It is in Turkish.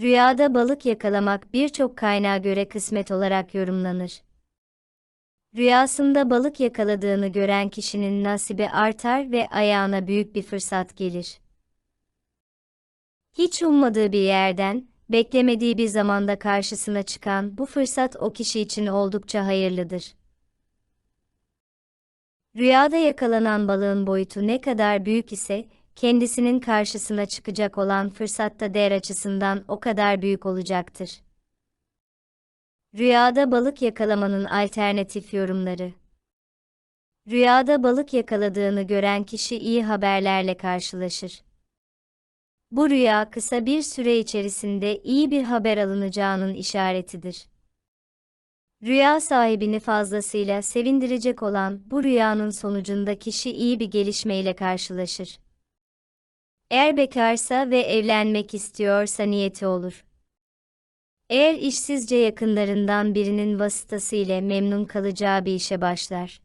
Rüyada balık yakalamak birçok kaynağa göre kısmet olarak yorumlanır. Rüyasında balık yakaladığını gören kişinin nasibi artar ve ayağına büyük bir fırsat gelir. Hiç ummadığı bir yerden, beklemediği bir zamanda karşısına çıkan bu fırsat o kişi için oldukça hayırlıdır. Rüyada yakalanan balığın boyutu ne kadar büyük ise, kendisinin karşısına çıkacak olan fırsatta değer açısından o kadar büyük olacaktır. Rüyada balık yakalamanın alternatif yorumları. Rüyada balık yakaladığını gören kişi iyi haberlerle karşılaşır. Bu rüya kısa bir süre içerisinde iyi bir haber alınacağının işaretidir. Rüya sahibini fazlasıyla sevindirecek olan bu rüyanın sonucunda kişi iyi bir gelişmeyle karşılaşır. Eğer bekarsa ve evlenmek istiyorsa niyeti olur. Eğer işsizce yakınlarından birinin vasıtası ile memnun kalacağı bir işe başlar.